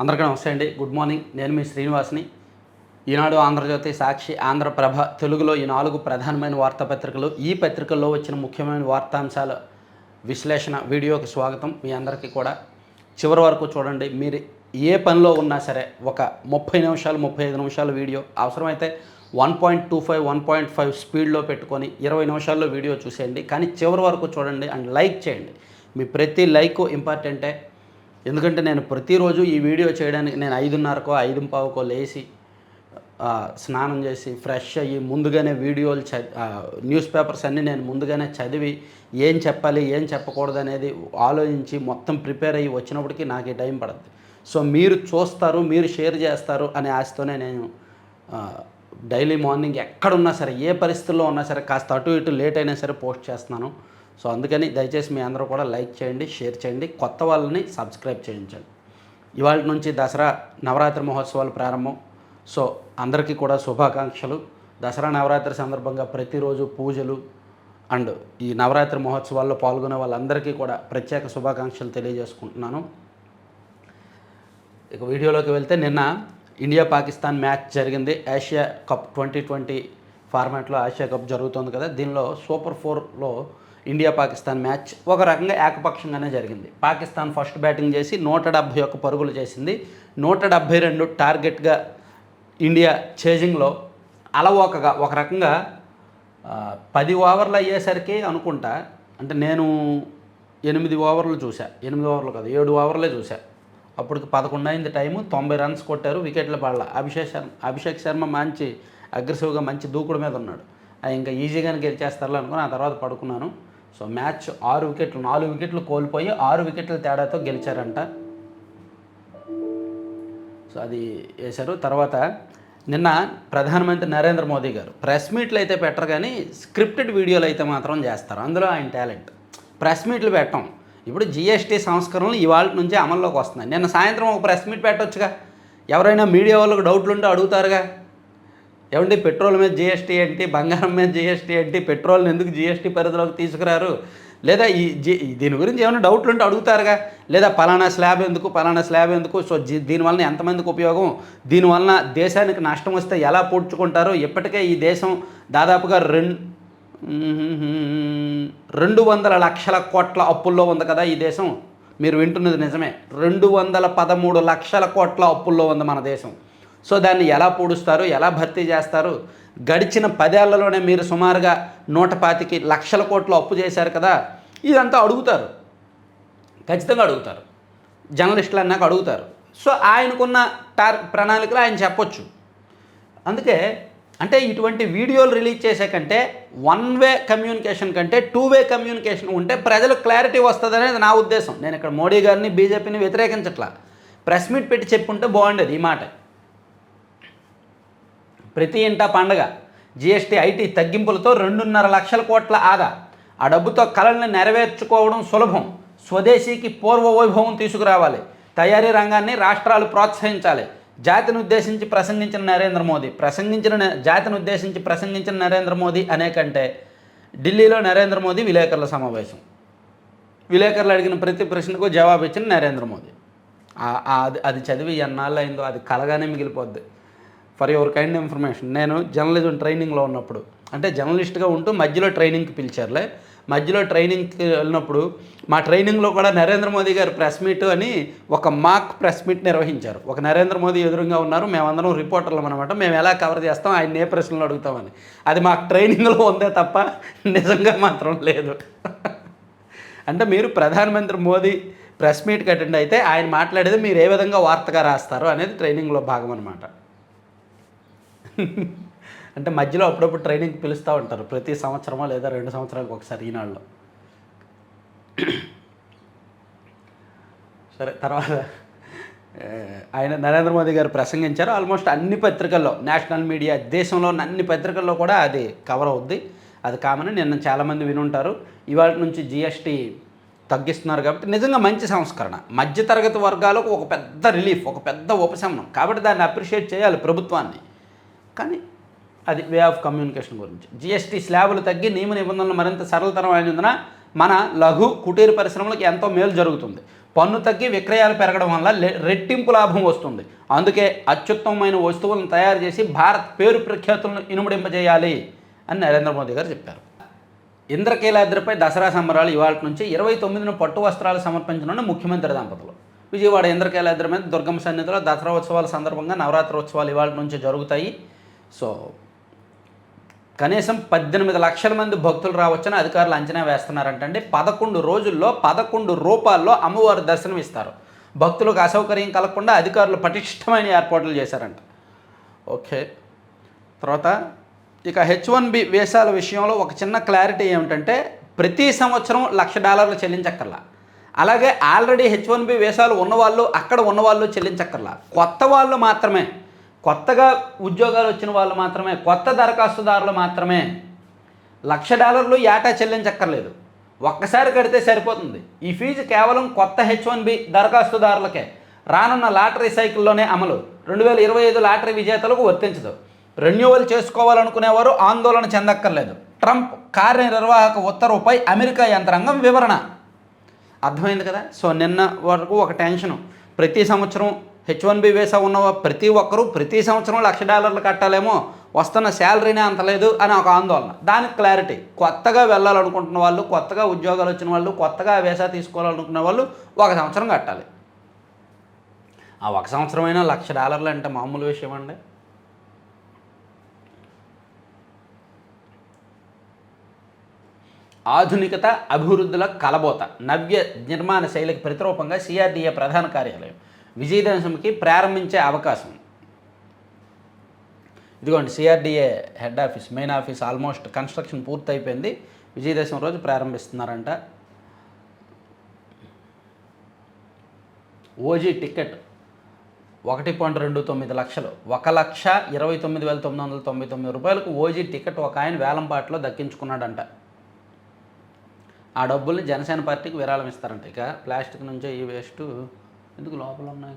అందరికీ నమస్తే అండి. Good morning. నేను మీ శ్రీనివాస్ని. ఈనాడు ఆంధ్రజ్యోతి సాక్షి ఆంధ్రప్రభ తెలుగులో ఈ నాలుగు ప్రధానమైన వార్తాపత్రికలు ఈ పత్రికల్లో వచ్చిన ముఖ్యమైన వార్తాంశాల విశ్లేషణ వీడియోకి స్వాగతం మీ అందరికీ కూడా. చివరి వరకు చూడండి. మీరు ఏ పనిలో ఉన్నా సరే ఒక ముప్పై నిమిషాలు ముప్పై ఐదు నిమిషాల వీడియో అవసరమైతే one point two five one point five స్పీడ్లో పెట్టుకొని ఇరవై నిమిషాల్లో వీడియో చూసేయండి. కానీ చివరి వరకు చూడండి అండ్ లైక్ చేయండి. మీ ప్రతి లైక్ ఇంపార్టెంటే ఎందుకంటే నేను ప్రతిరోజు ఈ వీడియో చేయడానికి నేను ఐదున్నరకో ఐదు పావుకో లేచి స్నానం చేసి ఫ్రెష్ అయ్యి ముందుగానే వీడియోలు చ న్యూస్ పేపర్స్ అన్నీ నేను ముందుగానే చదివి ఏం చెప్పాలి ఏం చెప్పకూడదు అనేది ఆలోచించి మొత్తం ప్రిపేర్ అయ్యి వచ్చినప్పటికీ నాకు ఈ టైం పడుతుంది సో మీరు చూస్తారు మీరు షేర్ చేస్తారు అనే ఆశతోనే నేను డైలీ మార్నింగ్ ఎక్కడున్నా సరే ఏ పరిస్థితుల్లో ఉన్నా సరే కాస్త అటు ఇటు లేట్ అయినా సరే పోస్ట్ చేస్తున్నాను. సో అందుకని దయచేసి మీ అందరూ కూడా లైక్ చేయండి షేర్ చేయండి కొత్త వాళ్ళని సబ్స్క్రైబ్ చేయించండి. ఇవాళ నుంచి దసరా నవరాత్రి మహోత్సవాలు ప్రారంభం. సో అందరికీ కూడా శుభాకాంక్షలు. దసరా నవరాత్రి సందర్భంగా ప్రతిరోజు పూజలు అండ్ ఈ నవరాత్రి మహోత్సవాల్లో పాల్గొనే వాళ్ళందరికీ కూడా ప్రత్యేక శుభాకాంక్షలు తెలియజేసుకుంటున్నాను. ఇక వీడియోలోకి వెళ్తే నిన్న ఇండియా పాకిస్తాన్ మ్యాచ్ జరిగింది. ఆసియా కప్ ట్వంటీ ట్వంటీ ఫార్మాట్లో ఆసియా కప్ జరుగుతుంది కదా. దీనిలో సూపర్ ఫోర్లో ఇండియా పాకిస్తాన్ మ్యాచ్ ఒక రకంగా ఏకపక్షంగానే జరిగింది. పాకిస్తాన్ ఫస్ట్ బ్యాటింగ్ చేసి నూట డెబ్భై ఒక్క పరుగులు చేసింది. నూట డెబ్భై రెండు టార్గెట్గా ఇండియా చేజింగ్లో అలవోకగా ఒక రకంగా పది ఓవర్లు అయ్యేసరికి అనుకుంటా అంటే నేను ఎనిమిది ఓవర్లు చూసా ఎనిమిది ఓవర్లు కాదు ఏడు ఓవర్లే చూసా అప్పటికి పదకొండు అయింది టైము తొంభై రన్స్ కొట్టారు వికెట్ల పడల అభిషేక్ శర్మ అభిషేక్ శర్మ మంచి అగ్రెసివ్గా మంచి దూకుడు మీద ఉన్నాడు. ఆ ఇంకా ఈజీగానే గెలిచేస్తారు అనుకుని ఆ తర్వాత పడుకున్నాను. సో మ్యాచ్ ఆరు వికెట్లు నాలుగు వికెట్లు కోల్పోయి ఆరు వికెట్ల తేడాతో గెలిచారంట. సో అది వేశారు. తర్వాత నిన్న ప్రధానమంత్రి నరేంద్ర మోదీ గారు ప్రెస్ మీట్లు అయితే పెట్టరు కానీ స్క్రిప్టెడ్ వీడియోలు అయితే మాత్రం చేస్తారు. అందులో ఆయన టాలెంట్. ప్రెస్ మీట్లు పెట్టం. ఇప్పుడు జిఎస్టీ సంస్కరణలు ఇవాళ నుంచి అమల్లోకి వస్తున్నాయి. నిన్న సాయంత్రం ఒక ప్రెస్ మీట్ పెట్టొచ్చుగా. ఎవరైనా మీడియా వాళ్ళకి డౌట్లు ఉంటే అడుగుతారుగా. ఏమండి పెట్రోల్ మీద జిఎస్టీ ఏంటి? బంగారం మీద జిఎస్టీ ఏంటి? పెట్రోల్ని ఎందుకు జిఎస్టీ పరిధిలోకి తీసుకురారు? లేదా ఈ జి దీని గురించి ఏమైనా డౌట్లు ఉంటే అడుగుతారుగా. లేదా పలానా స్లాబ్ ఎందుకు పలానా స్లాబ్ ఎందుకు? సో దీనివలన దీనివల్ల ఎంతమందికి ఉపయోగం? దీనివల్ల దేశానికి నష్టం వస్తే ఎలా పూడ్చుకుంటారు? ఇప్పటికే ఈ దేశం దాదాపుగా రెండు రెండు వందల లక్షల కోట్ల అప్పుల్లో ఉంది కదా ఈ దేశం. మీరు వింటున్నది నిజమే. రెండు వందల పదమూడు లక్షల కోట్ల అప్పుల్లో ఉంది మన దేశం. సో దాన్ని ఎలా పూడుస్తారు ఎలా భర్తీ చేస్తారు? గడిచిన పదేళ్ళలోనే మీరు సుమారుగా నూట పాతికి లక్షల కోట్లు అప్పు చేశారు కదా ఇదంతా అడుగుతారు. ఖచ్చితంగా అడుగుతారు. జర్నలిస్టులు అన్నాక అడుగుతారు. సో ఆయనకున్న టార్ ప్రణాళికలు ఆయన చెప్పొచ్చు. అందుకే అంటే ఇటువంటి వీడియోలు రిలీజ్ చేసే కంటే వన్ వే కమ్యూనికేషన్ కంటే టూ వే కమ్యూనికేషన్ ఉంటే ప్రజలు క్లారిటీ వస్తుంది అనేది నా ఉద్దేశం. నేను ఇక్కడ మోడీ గారిని బీజేపీని వ్యతిరేకించట్లా. ప్రెస్ మీట్ పెట్టి చెప్పుంటే బాగుండేది ఈ మాట. ప్రతి ఇంటా పండగ జిఎస్టీ ఐటీ తగ్గింపులతో రెండున్నర లక్షల కోట్ల ఆదా. ఆ డబ్బుతో కళల్ని నెరవేర్చుకోవడం సులభం. స్వదేశీకి పూర్వ వైభవం తీసుకురావాలి. తయారీ రంగాన్ని రాష్ట్రాలు ప్రోత్సహించాలి. జాతిని ఉద్దేశించి ప్రసంగించిన నరేంద్ర మోదీ ప్రసంగించిన జాతిని ఉద్దేశించి ప్రసంగించిన నరేంద్ర మోదీ అనే కంటే ఢిల్లీలో నరేంద్ర మోదీ విలేకరుల సమావేశం. విలేకరులు అడిగిన ప్రతి ప్రశ్నకు జవాబు ఇచ్చిన నరేంద్ర మోదీ. అది అది చదివి ఎన్నాళ్ళు అయిందో అది కలగానే మిగిలిపోద్ది. ఫర్ యువర్ కైండ్ ఇన్ఫర్మేషన్ నేను జర్నలిజం ట్రైనింగ్లో ఉన్నప్పుడు అంటే జర్నలిస్ట్గా ఉంటూ మధ్యలో ట్రైనింగ్కి పిలిచారులే. మధ్యలో ట్రైనింగ్కి వెళ్ళినప్పుడు మా ట్రైనింగ్లో కూడా నరేంద్ర మోదీ గారు ప్రెస్ మీట్ అని ఒక మాక్ ప్రెస్ మీట్ నిర్వహించారు. ఒక నరేంద్ర మోదీ ఎదురుగా ఉన్నారు మేమందరం రిపోర్టర్లం అనమాట మేము ఎలా కవర్ చేస్తాం ఆయన ఏ ప్రశ్నలు అడుగుతామని. అది మాకు ట్రైనింగ్లో ఉందే తప్ప నిజంగా మాత్రం లేదు. అంటే మీరు ప్రధానమంత్రి మోదీ ప్రెస్ మీట్కి అటెండ్ అయితే ఆయన మాట్లాడేది మీరు ఏ విధంగా వార్తగా రాస్తారు అనేది ట్రైనింగ్లో భాగం అనమాట అంటే మధ్యలో అప్పుడప్పుడు ట్రైనింగ్ పిలుస్తూ ఉంటారు. ప్రతి సంవత్సరమో లేదా రెండు సంవత్సరాలకు ఒకసారి ఈనాళ్ళు సరే తర్వాత ఆయన నరేంద్ర మోదీ గారు ప్రసంగించారు. ఆల్మోస్ట్ అన్ని పత్రికల్లో నేషనల్ మీడియా దేశంలో అన్ని పత్రికల్లో కూడా అది కవర్ అవుద్ది. అది కామని నిన్న చాలామంది వినుంటారు. ఇవాళ నుంచి జిఎస్టీ తగ్గిస్తున్నారు కాబట్టి నిజంగా మంచి సంస్కరణ. మధ్యతరగతి వర్గాలకు ఒక పెద్ద రిలీఫ్ ఒక పెద్ద ఉపశమనం. కాబట్టి దాన్ని అప్రిషియేట్ చేయాలి ప్రభుత్వాన్ని. కానీ అది వే ఆఫ్ కమ్యూనికేషన్ గురించి. జిఎస్టీ స్లాబులు తగ్గి నియమ నిబంధనలు మరింత సరళతరం అయినందున మన లఘు కుటీర పరిశ్రమలకు ఎంతో మేలు జరుగుతుంది. పన్ను తగ్గి విక్రయాలు పెరగడం వల్ల రెట్టింపు లాభం వస్తుంది. అందుకే అత్యుత్తమమైన వస్తువులను తయారు చేసి భారత్ పేరు ప్రఖ్యాతులను ఇనుమడింపజేయాలి అని నరేంద్ర మోదీ గారు చెప్పారు. ఇంద్రకీలాద్రిపై దసరా సంబరాలు ఇవాళ నుంచి ఇరవై తొమ్మిదిన పట్టు వస్త్రాలు సమర్పించనున్న ముఖ్యమంత్రి దంపతులు. విజయవాడ ఇంద్రకీలాద్రి మీద దుర్గమ్మ సన్నిధిలో దసరా ఉత్సవాల సందర్భంగా నవరాత్రి ఉత్సవాలు ఇవాళ నుంచి జరుగుతాయి. సో కనీసం పద్దెనిమిది లక్షల మంది భక్తులు రావచ్చని అధికారులు అంచనా వేస్తున్నారంటండి. పదకొండు రోజుల్లో పదకొండు రూపాల్లో అమ్మవారు దర్శనం ఇస్తారు భక్తులకు అసౌకర్యం కలగకుండా అధికారులు పటిష్టమైన ఏర్పాట్లు చేశారంట. ఓకే. తర్వాత ఇక హెచ్ వన్ బి వేసాల విషయంలో ఒక చిన్న క్లారిటీ ఏమిటంటే ప్రతి సంవత్సరం లక్ష డాలర్లు చెల్లించక్కర్లా. అలాగే ఆల్రెడీ హెచ్ వన్ బి వేసాలు ఉన్నవాళ్ళు అక్కడ ఉన్నవాళ్ళు చెల్లించక్కర్లా. కొత్త వాళ్ళు మాత్రమే. కొత్తగా ఉద్యోగాలు వచ్చిన వాళ్ళు మాత్రమే కొత్త దరఖాస్తుదారులు మాత్రమే లక్ష డాలర్లు ఏటా చెల్లించక్కర్లేదు. ఒక్కసారి కడితే సరిపోతుంది. ఈ ఫీజు కేవలం కొత్త హెచ్ వన్ బి దరఖాస్తుదారులకే. రానున్న లాటరీ సైకిల్లోనే అమలు. రెండు వేల ఇరవై ఐదు లాటరీ విజేతలకు వర్తించదు. రెన్యువల్ చేసుకోవాలనుకునేవారు ఆందోళన చెందక్కర్లేదు. ట్రంప్ కార్యనిర్వాహక ఉత్తర్వుపై అమెరికా యంత్రాంగం వివరణ. అర్థమైంది కదా? సో నిన్న వరకు ఒక టెన్షను. ప్రతి సంవత్సరం హెచ్ వన్ బి వేసా ఉన్న ప్రతి ఒక్కరూ ప్రతి సంవత్సరం లక్ష డాలర్లు కట్టాలేమో వస్తున్న శాలరీనే అంత లేదు అని ఒక ఆందోళన. దానికి క్లారిటీ కొత్తగా వెళ్ళాలనుకుంటున్న వాళ్ళు కొత్తగా ఉద్యోగాలు వచ్చిన వాళ్ళు కొత్తగా వేసా తీసుకోవాలనుకున్న వాళ్ళు ఒక సంవత్సరం కట్టాలి. ఆ ఒక సంవత్సరమైనా లక్ష డాలర్లు అంటే మామూలు విషయం అండి. ఆధునికత అభివృద్ధిలో కలబోత. నవ్య నిర్మాణ శైలికి ప్రతిరూపంగా సిఆర్డీఏ ప్రధాన కార్యాలయం. విజయదశమికి ప్రారంభించే అవకాశం. ఇదిగోండి CRDA head office main office almost construction పూర్తయిపోయింది. విజయదశమి రోజు ప్రారంభిస్తున్నారంట. ఓజీ టికెట్ ఒకటి పాయింట్ రెండు తొమ్మిది లక్షలు. ఒక లక్ష ఇరవై తొమ్మిది వేల తొమ్మిది వందల తొంభై తొమ్మిది రూపాయలకు ఓజీ టికెట్ ఒక ఆయన వేలంపాట్లో దక్కించుకున్నాడంట. ఆ డబ్బుల్ని జనసేన పార్టీకి విరాళం ఇస్తారంట. ఇక ప్లాస్టిక్ నుంచే ఈ వేస్ట్ ఎందుకు లోపల ఉన్నాయి?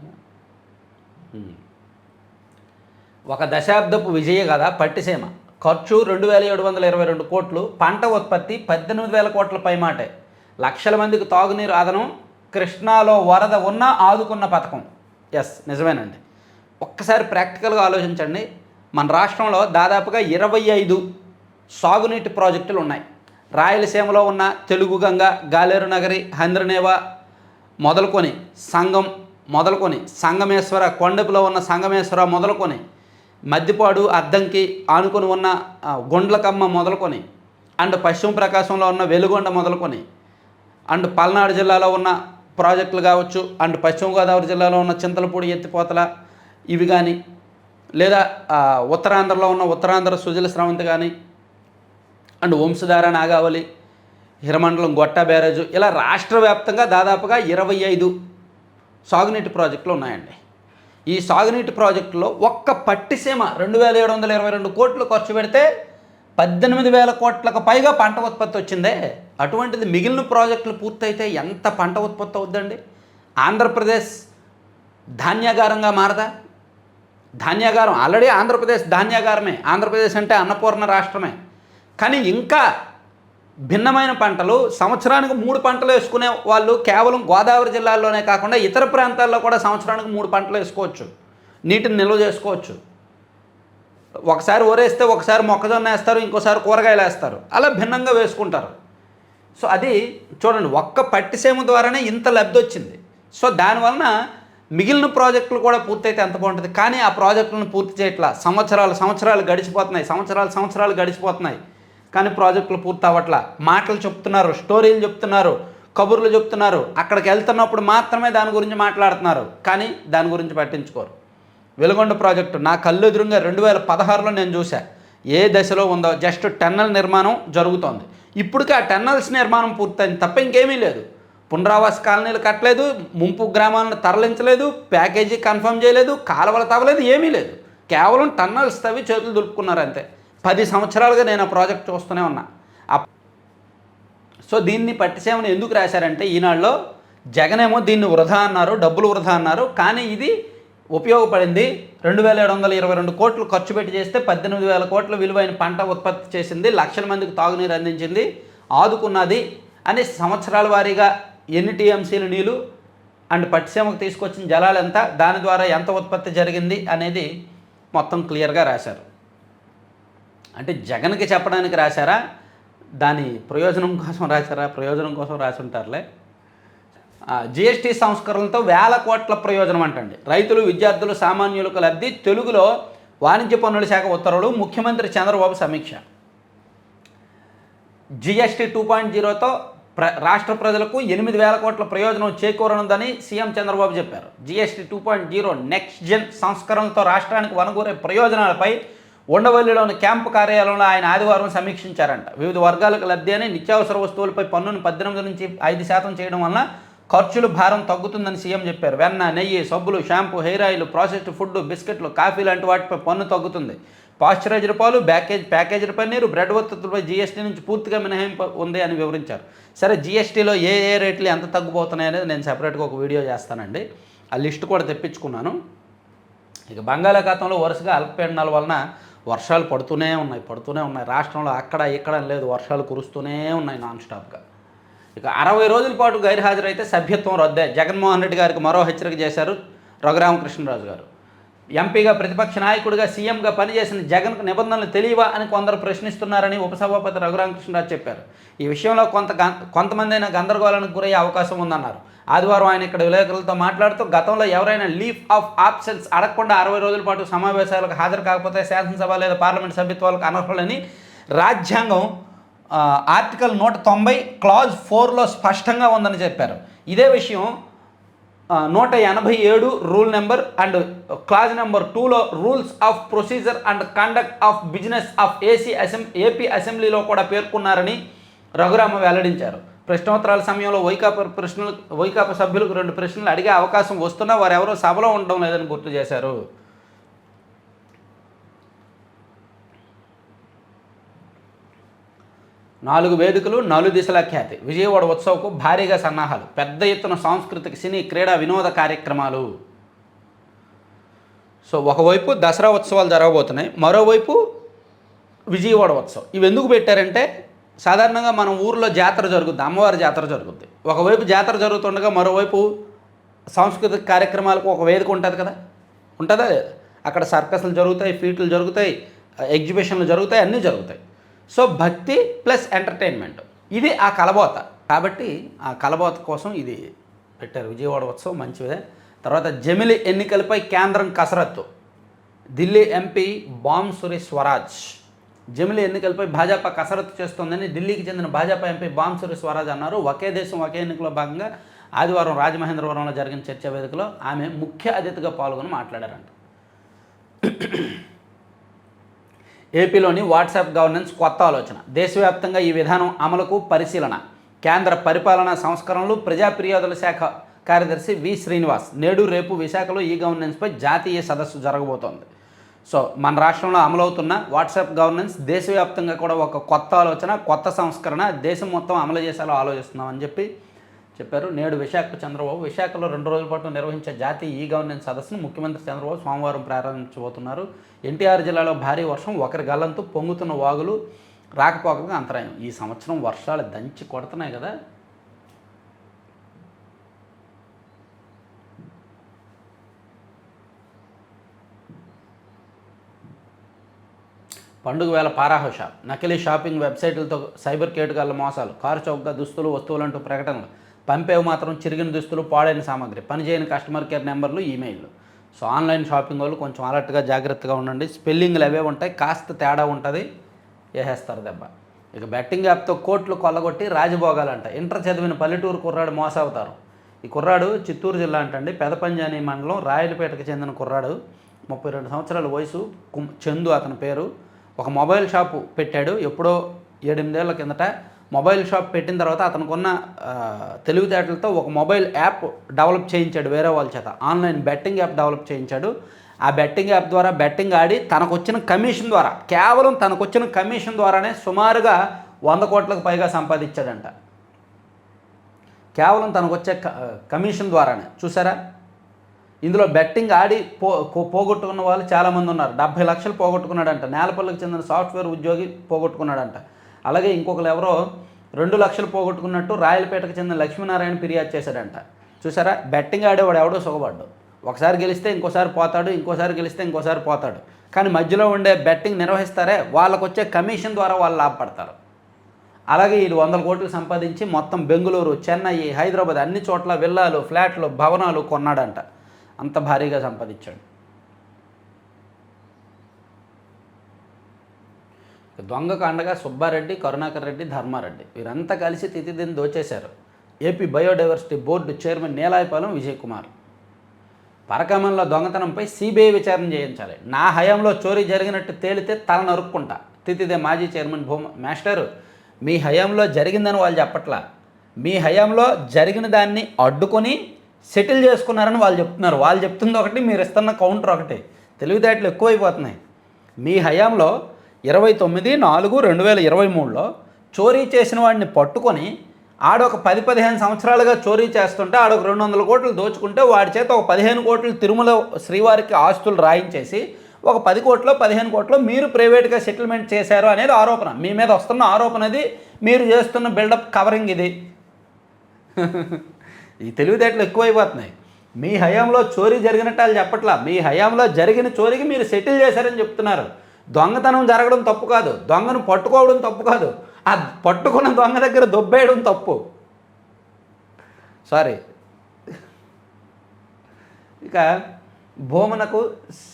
ఒక దశాబ్దపు విజయ కథ పట్టిసీమ. ఖర్చు రెండు వేల ఏడు వందల ఇరవై రెండు కోట్లు పంట ఉత్పత్తి పద్దెనిమిది వేల కోట్ల పైమాటే లక్షల మందికి తాగునీరు అదనం కృష్ణాలో వరద ఉన్న ఆదుకున్న పథకం. ఎస్ నిజమేనండి. ఒక్కసారి ప్రాక్టికల్గా ఆలోచించండి. మన రాష్ట్రంలో దాదాపుగా ఇరవై ఐదు సాగునీటి ప్రాజెక్టులు ఉన్నాయి. రాయలసీమలో ఉన్న తెలుగు గంగ గాలేరు నగరి హంద్రనేవా మొదలుకొని సంగం మొదలుకొని సంగమేశ్వర కొండపులో ఉన్న సంగమేశ్వర మొదలుకొని మద్దిపాడు అద్దంకి ఆనుకొని ఉన్న గుండ్లకమ్మ మొదలుకొని అండ్ పశ్చిమ ప్రకాశంలో ఉన్న వెలుగొండ మొదలుకొని అండ్ పల్నాడు జిల్లాలో ఉన్న ప్రాజెక్టులు కావచ్చు అండ్ పశ్చిమ గోదావరి జిల్లాలో ఉన్న చింతలపూడి ఎత్తిపోతల ఇవి కానీ లేదా ఉత్తరాంధ్రలో ఉన్న ఉత్తరాంధ్ర సుజల స్రవంతి కానీ అండ్ వంశధార నాగావళి హిరమండలం గొట్ట బ్యారేజు ఇలా రాష్ట్ర వ్యాప్తంగా దాదాపుగా ఇరవై ఐదు సాగునీటి ప్రాజెక్టులు ఉన్నాయండి. ఈ సాగునీటి ప్రాజెక్టులో ఒక్క పట్టిసీమ రెండు వేల ఏడు వందల ఇరవై రెండు కోట్లు ఖర్చు పెడితే పద్దెనిమిది వేల కోట్లకు పైగా పంట ఉత్పత్తి వచ్చిందే. అటువంటిది మిగిలిన ప్రాజెక్టులు పూర్తయితే ఎంత పంట ఉత్పత్తి అవుద్దండి? ఆంధ్రప్రదేశ్ ధాన్యాగారంగా మారదా? ధాన్యాగారం ఆల్రెడీ ఆంధ్రప్రదేశ్ ధాన్యాగారమే. ఆంధ్రప్రదేశ్ అంటే అన్నపూర్ణ రాష్ట్రమే. కానీ ఇంకా భిన్నమైన పంటలు. సంవత్సరానికి మూడు పంటలు వేసుకునే వాళ్ళు కేవలం గోదావరి జిల్లాలోనే కాకుండా ఇతర ప్రాంతాల్లో కూడా సంవత్సరానికి మూడు పంటలు వేసుకోవచ్చు. నీటిని నిల్వ చేసుకోవచ్చు. ఒకసారి ఓరేస్తే ఒకసారి మొక్కజొన్న వేస్తారు ఇంకోసారి కూరగాయలు వేస్తారు. అలా భిన్నంగా వేసుకుంటారు. సో అది చూడండి ఒక్క పట్టిసీమ ద్వారానే ఇంత లబ్ధి వచ్చింది. సో దానివలన మిగిలిన ప్రాజెక్టులు కూడా పూర్తయితే ఎంత బాగుంటుంది. కానీ ఆ ప్రాజెక్టులను పూర్తి చేయట్లా. సంవత్సరాలు సంవత్సరాలు గడిచిపోతున్నాయి. సంవత్సరాలు సంవత్సరాలు గడిచిపోతున్నాయి. కానీ ప్రాజెక్టులు పూర్తి అవ్వట్లా మాటలు చెప్తున్నారు స్టోరీలు చెప్తున్నారు కబుర్లు చెప్తున్నారు. అక్కడికి వెళ్తున్నప్పుడు మాత్రమే దాని గురించి మాట్లాడుతున్నారు. కానీ దాని గురించి పట్టించుకోరు. వెలుగొండ ప్రాజెక్టు నా కళ్ళు ఎదురుగా రెండు వేల పదహారులో నేను చూశా. ఏ దశలో ఉందో జస్ట్ టన్నల్ నిర్మాణం జరుగుతోంది. ఇప్పటికే ఆ టన్నల్స్ నిర్మాణం పూర్తయింది తప్ప ఇంకేమీ లేదు. పునరావాస కాలనీలు కట్టలేదు ముంపు గ్రామాలను తరలించలేదు ప్యాకేజీ కన్ఫర్మ్ చేయలేదు కాలువలు తవ్వలేదు ఏమీ లేదు. కేవలం టన్నల్స్ తవ్వి చేతులు దులుపుకున్నారు అంతే. పది సంవత్సరాలుగా నేను ఆ ప్రాజెక్ట్ చూస్తూనే ఉన్నా. సో దీన్ని పట్టిసేమని ఎందుకు రాశారంటే ఈనాడులో జగన్ ఏమో దీన్ని వృధా అన్నారు డబ్బులు వృధా అన్నారు కానీ ఇది ఉపయోగపడింది. రెండు వేల ఏడు వందల ఇరవై రెండు కోట్లు ఖర్చు పెట్టి చేస్తే పద్దెనిమిది వేల కోట్ల విలువైన పంట ఉత్పత్తి చేసింది లక్షల మందికి తాగునీరు అందించింది ఆదుకున్నది అని సంవత్సరాల వారీగా ఎన్ని టీఎంసీలు నీళ్ళు అండ్ పట్టిసీమకు తీసుకొచ్చిన జలాలు ఎంత దాని ద్వారా ఎంత ఉత్పత్తి జరిగింది అనేది మొత్తం క్లియర్గా రాశారు. అంటే జగన్కి చెప్పడానికి రాశారా? దాని ప్రయోజనం కోసం రాశారా? ప్రయోజనం కోసం రాసి ఉంటారులే జిఎస్టీ సంస్కరణలతో వేల కోట్ల ప్రయోజనం అంటండి. రైతులు విద్యార్థులు సామాన్యులకు లబ్ధి తెలుగులో వాణిజ్య పన్నుల శాఖ ఉత్తర్వులు ముఖ్యమంత్రి చంద్రబాబు సమీక్ష. జిఎస్టీ టూ పాయింట్ జీరోతో ప్ర రాష్ట్ర ప్రజలకు ఎనిమిది వేల కోట్ల ప్రయోజనం చేకూరనుందని సీఎం చంద్రబాబు చెప్పారు. GST two point zero next gen సంస్కరణలతో రాష్ట్రానికి వనగూరే ప్రయోజనాలపై ఉండవల్లిలోని క్యాంపు కార్యాలయంలో ఆయన ఆదివారం సమీక్షించారంట. వివిధ వర్గాలకు లబ్ధి అని నిత్యావసర వస్తువులపై పన్నును పద్దెనిమిది నుంచి ఐదు శాతం చేయడం వలన ఖర్చులు భారం తగ్గుతుందని సీఎం చెప్పారు. వెన్న నెయ్యి సబ్బులు shampoo hair oil processed food బిస్కెట్లు కాఫీ లాంటి వాటిపై పన్ను తగ్గుతుంది. పాశ్చరైజ్డ్ పాలు ప్యాకేజ్ ప్యాకేజ్డ్ పన్నీరు బ్రెడ్ ఉత్పత్తులపై జీఎస్టీ నుంచి పూర్తిగా మినహాయింపు ఉంది అని వివరించారు. సరే జీఎస్టీలో ఏ ఏ రేట్లు ఎంత తగ్గిపోతున్నాయి అనేది నేను సెపరేట్గా ఒక వీడియో చేస్తానండి. ఆ లిస్ట్ కూడా తెప్పించుకున్నాను. ఇక బంగాళాఖాతంలో వరుసగా అల్పపీడనాల వలన వర్షాలు పడుతూనే ఉన్నాయి పడుతూనే ఉన్నాయి. రాష్ట్రంలో అక్కడ ఇక్కడ లేదు వర్షాలు కురుస్తూనే ఉన్నాయి నాన్ స్టాప్గా ఇక అరవై రోజుల పాటు గైర్హాజరైతే సభ్యత్వం రద్దే. జగన్మోహన్ రెడ్డి గారికి మరో హెచ్చరిక చేశారు రఘురామకృష్ణరాజు గారు. ఎంపీగా ప్రతిపక్ష నాయకుడిగా సీఎంగా పనిచేసిన జగన్కు నిబంధనలు తెలియవా అని కొందరు ప్రశ్నిస్తున్నారని ఉపసభాపతి రఘురామకృష్ణరాజు చెప్పారు. ఈ విషయంలో కొంత గం- కొంతమంది అయినా గందరగోళానికి గురయ్యే అవకాశం ఉందన్నారు. ఆదివారం ఆయన ఇక్కడ విలేకరులతో మాట్లాడుతూ గతంలో ఎవరైనా లీఫ్ ఆఫ్ ఆప్షన్స్ అడగకుండా అరవై రోజుల పాటు సమావేశాలకు హాజరు కాకపోతే శాసనసభ లేదా పార్లమెంట్ సభ్యత్వాలకు అనర్హులని రాజ్యాంగం ఆర్టికల్ నూట తొంభై క్లాజ్ ఫోర్లో స్పష్టంగా ఉందని చెప్పారు. ఇదే విషయం నూట ఎనభై ఏడు rule number and clause number టూలో rules of procedure and conduct of business of AC అసెం AP అసెంబ్లీలో కూడా పేర్కొన్నారని రఘురామ వెల్లడించారు. ప్రశ్నోత్తరాల సమయంలో వైకాపా ప్రశ్నలు వైకాపా సభ్యులకు రెండు ప్రశ్నలు అడిగే అవకాశం వస్తున్నా వారెవరో సభలో ఉండడం లేదని గుర్తు చేశారు. నాలుగు వేదికలు నాలుగు దిశల ఖ్యాతి. విజయవాడ ఉత్సవకు భారీగా సన్నాహాలు. పెద్ద ఎత్తున సాంస్కృతిక సినీ క్రీడా వినోద కార్యక్రమాలు. సో ఒకవైపు దసరా ఉత్సవాలు జరగబోతున్నాయి మరోవైపు విజయవాడ ఉత్సవం. ఇవి ఎందుకు పెట్టారంటే సాధారణంగా మన ఊర్లో జాతర జరుగుద్ది అమ్మవారి జాతర జరుగుద్ది. ఒకవైపు జాతర జరుగుతుండగా మరోవైపు సాంస్కృతిక కార్యక్రమాలకు ఒక వేదిక ఉంటుంది కదా? ఉంటుందా లేదా? అక్కడ సర్కస్లు జరుగుతాయి ఫీట్లు జరుగుతాయి ఎగ్జిబిషన్లు జరుగుతాయి అన్నీ జరుగుతాయి. సో భక్తి ప్లస్ ఎంటర్టైన్మెంట్. ఇది ఆ కలబోత. కాబట్టి ఆ కలబోత కోసం ఇది పెట్టారు విజయవాడ ఉత్సవం మంచిదే తర్వాత జమిలి ఎన్నికలపై కేంద్రం కసరత్తు. ఢిల్లీ ఎంపీ బాంసురి స్వరాజ్. జమిలి ఎన్నికలపై భాజపా కసరత్తు చేస్తోందని ఢిల్లీకి చెందిన భాజపా ఎంపీ బాంసురి స్వరాజ్ అన్నారు. ఒకే దేశం ఒకే ఎన్నికలో భాగంగా ఆదివారం రాజమహేంద్రవరంలో జరిగిన చర్చా వేదికలో ఆమె ముఖ్య అతిథిగా పాల్గొని మాట్లాడారంట. ఏపీలోని వాట్సాప్ గవర్నెన్స్ కొత్త ఆలోచన. దేశవ్యాప్తంగా ఈ విధానం అమలుకు పరిశీలన. కేంద్ర పరిపాలనా సంస్కరణలు ప్రజా ఫిర్యాదుల శాఖ కార్యదర్శి వి శ్రీనివాస్. నేడు రేపు విశాఖలో ఈ గవర్నెన్స్పై జాతీయ సదస్సు జరగబోతోంది. సో మన రాష్ట్రంలో అమలవుతున్న వాట్సాప్ గవర్నెన్స్ దేశవ్యాప్తంగా కూడా ఒక కొత్త ఆలోచన కొత్త సంస్కరణ దేశం మొత్తం అమలు చేసేలా ఆలోచిస్తున్నామని చెప్పి చెప్పారు. నేడు విశాఖ చంద్రబాబు విశాఖలో రెండు రోజుల పాటు నిర్వహించే జాతీయ ఈ గవర్నెన్స్ సదస్సును ముఖ్యమంత్రి చంద్రబాబు సోమవారం ప్రారంభించబోతున్నారు. ఎన్టీఆర్ జిల్లాలో భారీ వర్షం ఒకరి గల్లంతో పొంగుతున్న వాగులు రాకపోకలకు అంతరాయం. ఈ సంవత్సరం వర్షాలు దంచి కొడుతున్నాయి కదా. పండుగ వేళ పారాహో షాప్ నకిలీ షాపింగ్ వెబ్సైట్లతో సైబర్ కేటుగాళ్ళ మోసాలు. కారు చౌకగా దుస్తులు వస్తువులంటూ ప్రకటనలు. పంపేవి మాత్రం చిరిగిన దుస్తులు పాడైన సామాగ్రి. పనిచేయని కస్టమర్ కేర్ నెంబర్లు ఈమెయిల్లు సో ఆన్లైన్ షాపింగ్ వాళ్ళు కొంచెం అలర్ట్గా జాగ్రత్తగా ఉండండి. స్పెల్లింగ్లు అవే ఉంటాయి. కాస్త తేడా ఉంటుంది. వేసేస్తారు దెబ్బ. ఇక బెట్టింగ్ యాప్తో కోట్లు కొల్లగొట్టి రాజభోగాలంట. ఇంటర్ చదివిన పల్లెటూరు కుర్రాడు మోసవుతారు. ఈ కుర్రాడు చిత్తూరు జిల్లా అంటండి. పెదపంజాని మండలం రాయలపేటకు చెందిన కుర్రాడు. ముప్పై రెండు సంవత్సరాల వయసు. కుం చందు అతని పేరు. ఒక మొబైల్ షాపు పెట్టాడు. ఎప్పుడో ఏడెనిమిదేళ్ళ కిందట మొబైల్ షాప్ పెట్టిన తర్వాత అతనుకున్న తెలివితేటలతో ఒక మొబైల్ యాప్ డెవలప్ చేయించాడు వేరే వాళ్ళ చేత. ఆన్లైన్ బెట్టింగ్ యాప్ డెవలప్ చేయించాడు. ఆ బెట్టింగ్ యాప్ ద్వారా బెట్టింగ్ ఆడి తనకు వచ్చిన కమిషన్ ద్వారా కేవలం తనకు వచ్చిన కమిషన్ ద్వారానే సుమారుగా వంద కోట్లకు పైగా సంపాదించాడంట. కేవలం తనకు వచ్చే క- కమిషన్ ద్వారానే. చూసారా? ఇందులో బెట్టింగ్ ఆడి పో కో- పోగొట్టుకున్న వాళ్ళు చాలామంది ఉన్నారు. డెబ్భై లక్షలు పోగొట్టుకున్నాడంట. నేలపల్లికి చెందిన సాఫ్ట్వేర్ ఉద్యోగి పోగొట్టుకున్నాడంట. అలాగే ఇంకొకరు ఎవరో రెండు లక్షలు పోగొట్టుకున్నట్టు రాయలపేటకు చెందిన లక్ష్మీనారాయణ ఫిర్యాదు చేశాడంట. చూసారా? బెట్టింగ్ ఆడేవాడు ఎవడో సుఖపడ్డు ఒకసారి గెలిస్తే ఇంకోసారి పోతాడు ఇంకోసారి గెలిస్తే ఇంకోసారి పోతాడు. కానీ మధ్యలో ఉండే బెట్టింగ్ నిర్వహిస్తారే వాళ్ళకు వచ్చే కమిషన్ ద్వారా వాళ్ళు లాభపడతారు. అలాగే వీళ్ళు వందల కోట్లు సంపాదించి మొత్తం బెంగళూరు చెన్నై హైదరాబాద్ అన్ని చోట్ల విల్లాలు ఫ్లాట్లు భవనాలు కొన్నాడంట. అంత భారీగా సంపాదించాడు. దొంగకు అండగా సుబ్బారెడ్డి కరుణాకర్ రెడ్డి ధర్మారెడ్డి. వీరంతా కలిసి తిథిదిని దోచేశారు. AP biodiversity board chairman Neelayapalem Vijay Kumar పరకామంలో దొంగతనంపై సిబిఐ విచారణ చేయించాలి. నా హయాంలో చోరీ జరిగినట్టు తేలితే తల నరుక్కుంటా. తితిదే మాజీ చైర్మన్ భూమ మాస్టరు మీ హయాంలో జరిగిందని వాళ్ళు చెప్పట్లా. మీ హయాంలో జరిగిన దాన్ని అడ్డుకొని సెటిల్ చేసుకున్నారని వాళ్ళు చెప్తున్నారు. వాళ్ళు చెప్తుంది ఒకటి మీరు ఇస్తున్న కౌంటర్ ఒకటి. తెలివితేటలు ఎక్కువైపోతున్నాయి. మీ హయాంలో ఇరవై తొమ్మిది నాలుగు రెండు వేల ఇరవై మూడులో చోరీ చేసిన వాడిని పట్టుకొని ఆడొక పది పదిహేను సంవత్సరాలుగా చోరీ చేస్తుంటే ఆడొక రెండు వందల కోట్లు దోచుకుంటే వాడి చేత ఒక పదిహేను కోట్లు తిరుమల శ్రీవారికి ఆస్తులు రాయించేసి ఒక పది కోట్లో పదిహేను కోట్లో మీరు ప్రైవేట్గా సెటిల్మెంట్ చేశారు అనేది ఆరోపణ. మీ మీద వస్తున్న ఆరోపణ అది. మీరు చేస్తున్న బిల్డప్ కవరింగ్ ఇది. ఈ తెలివితేటలు ఎక్కువైపోతున్నాయి. మీ హయాంలో చోరీ జరిగినట్టు వాళ్ళు చెప్పట్లా. మీ హయాంలో జరిగిన చోరీకి మీరు సెటిల్ చేశారని చెప్తున్నారు. దొంగతనం జరగడం తప్పు కాదు. దొంగను పట్టుకోవడం తప్పు కాదు. ఆ పట్టుకున్న దొంగ దగ్గర దొబ్బేయడం తప్పు. సారీ ఇక భూమనకు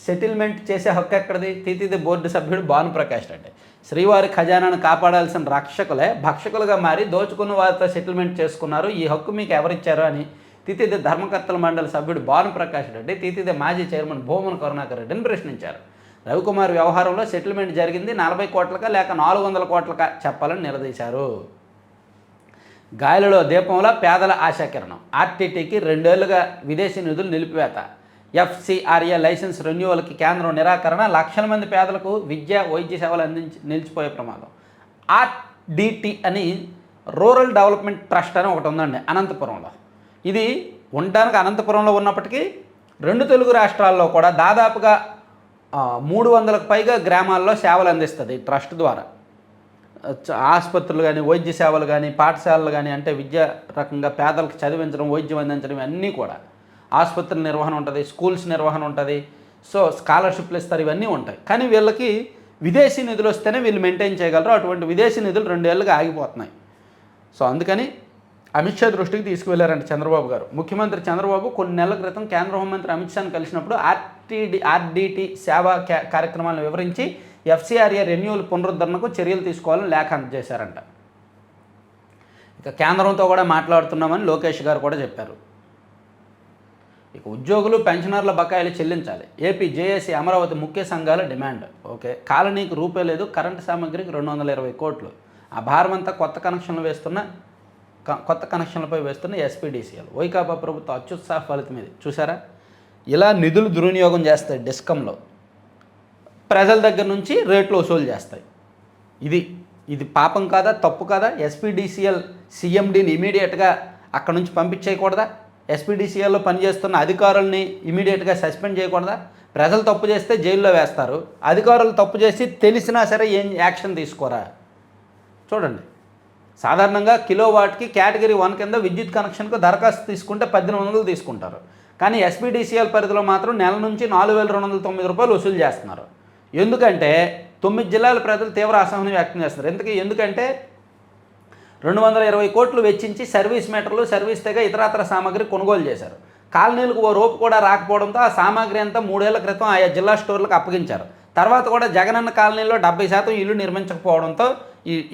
సెటిల్మెంట్ చేసే హక్కు ఎక్కడిది? తీతిది బోర్డు సభ్యుడు భానుప్రకాష్ రెడ్డి. శ్రీవారి ఖజానాను కాపాడాల్సిన రక్షకులే భక్షకులుగా మారి దోచుకున్న వారితో సెటిల్మెంట్ చేసుకున్నారు. ఈ హక్కు మీకు ఎవరిచ్చారు అని తితిది ధర్మకర్తల మండలి సభ్యుడు భానుప్రకాష్ రెడ్డి తితిది మాజీ చైర్మన్ భూమన కరుణాకర్ రెడ్డిని ప్రశ్నించారు. రవికుమార్ వ్యవహారంలో సెటిల్మెంట్ జరిగింది నలభై కోట్లకా లేక నాలుగు వందల కోట్లకా చెప్పాలని నిలదీశారు. గాయలలో దీపంలో పేదల ఆశాకిరణం. ఆర్టీటీకి రెండేళ్ళుగా విదేశీ నిధులు నిలిపివేత. ఎఫ్సిఆర్ఏ లైసెన్స్ రెన్యువల్కి కేంద్రం నిరాకరణ. లక్షల మంది పేదలకు విద్య వైద్య సేవలు అందించి నిలిచిపోయే ప్రమాదం. ఆర్డిటి అని రూరల్ డెవలప్మెంట్ ట్రస్ట్ అని ఒకటి ఉందండి అనంతపురంలో. ఇది ఉండడానికి అనంతపురంలో ఉన్నప్పటికీ రెండు తెలుగు రాష్ట్రాల్లో కూడా దాదాపుగా మూడు వందలకు పైగా గ్రామాల్లో సేవలు అందిస్తుంది ట్రస్ట్ ద్వారా. ఆసుపత్రులు కానీ వైద్య సేవలు కానీ పాఠశాలలు కానీ అంటే విద్యా రకంగా పేదలకు చదివించడం వైద్యం అందించడం అన్నీ కూడా ఆసుపత్రి నిర్వహణ ఉంటుంది స్కూల్స్ నిర్వహణ ఉంటుంది. సో స్కాలర్షిప్లు ఇస్తారు ఇవన్నీ ఉంటాయి. కానీ వీళ్ళకి విదేశీ నిధులు వస్తేనే వీళ్ళు మెయింటైన్ చేయగలరు. అటువంటి విదేశీ నిధులు రెండేళ్ళుగా ఆగిపోతున్నాయి. సో అందుకని అమిత్ షా దృష్టికి తీసుకువెళ్ళారంట చంద్రబాబు గారు. ముఖ్యమంత్రి చంద్రబాబు కొన్ని నెలల క్రితం కేంద్ర హోంమంత్రి అమిత్ షాను కలిసినప్పుడు ఆర్టీడీ ఆర్డీటీ సేవా కార్యక్రమాలను వివరించి ఎఫ్సీఆర్ఏ రెన్యూల్ పునరుద్ధరణకు చర్యలు తీసుకోవాలని లేఖ అందజేశారంట. ఇక కేంద్రంతో కూడా మాట్లాడుతున్నామని లోకేష్ గారు కూడా చెప్పారు. ఇక ఉద్యోగులు పెన్షనర్ల బకాయిలు చెల్లించాలి. ఏపీ జేఏసీ అమరావతి ముఖ్య సంఘాల డిమాండ్. ఓకే కాలనీకి రూపే లేదు కరెంటు సామాగ్రికి రెండు వందల ఇరవై కోట్లు. ఆ భారం అంతా కొత్త కనెక్షన్లు వేస్తున్న క- కొత్త కనెక్షన్లపై వేస్తున్న ఎస్పీడీసీఎల్ వైకాపా ప్రభుత్వ అత్యుత్సాహ ఫలితం ఇది చూసారా ఇలా నిధులు దుర్వినియోగం చేస్తాయి డిస్కంలో. ప్రజల దగ్గర నుంచి రేట్లు వసూలు చేస్తాయి. ఇది ఇది పాపం కాదా తప్పు కాదా? ఎస్పీడీసీఎల్ సీఎండీని ఇమీడియట్గా అక్కడ నుంచి పంపించేయకూడదా? ఎస్పీడీసీఎల్లో పనిచేస్తున్న అధికారుల్ని ఇమీడియట్గా సస్పెండ్ చేయకూడదా? ప్రజలు తప్పు చేస్తే జైల్లో వేస్తారు. అధికారులు తప్పు చేసి తెలిసినా సరే ఏం యాక్షన్ తీసుకోరా? చూడండి. సాధారణంగా కిలో వాట్కి కేటగిరీ వన్ కింద విద్యుత్ కనెక్షన్కు దరఖాస్తు తీసుకుంటే పద్దెనిమిది వందలు తీసుకుంటారు. కానీ ఎస్పీడీసీఎల్ పరిధిలో మాత్రం నెల నుంచి నాలుగు వేల రెండు వందల తొమ్మిది రూపాయలు వసూలు చేస్తున్నారు. ఎందుకంటే తొమ్మిది జిల్లాల ప్రజలు తీవ్ర అసహనం వ్యక్తం చేస్తున్నారు. ఎందుకు? ఎందుకంటే రెండు వందల ఇరవై కోట్లు వెచ్చించి సర్వీస్ మీటర్లు సర్వీస్ తెగ ఇతరత్ర సామాగ్రి కొనుగోలు చేశారు. కాలనీలకు ఓ రూపు కూడా రాకపోవడంతో ఆ సామాగ్రి అంతా మూడేళ్ళ క్రితం ఆయా జిల్లా స్టోర్లకు అప్పగించారు. తర్వాత కూడా జగనన్న కాలనీలో డెబ్బై శాతం ఇల్లు నిర్మించకపోవడంతో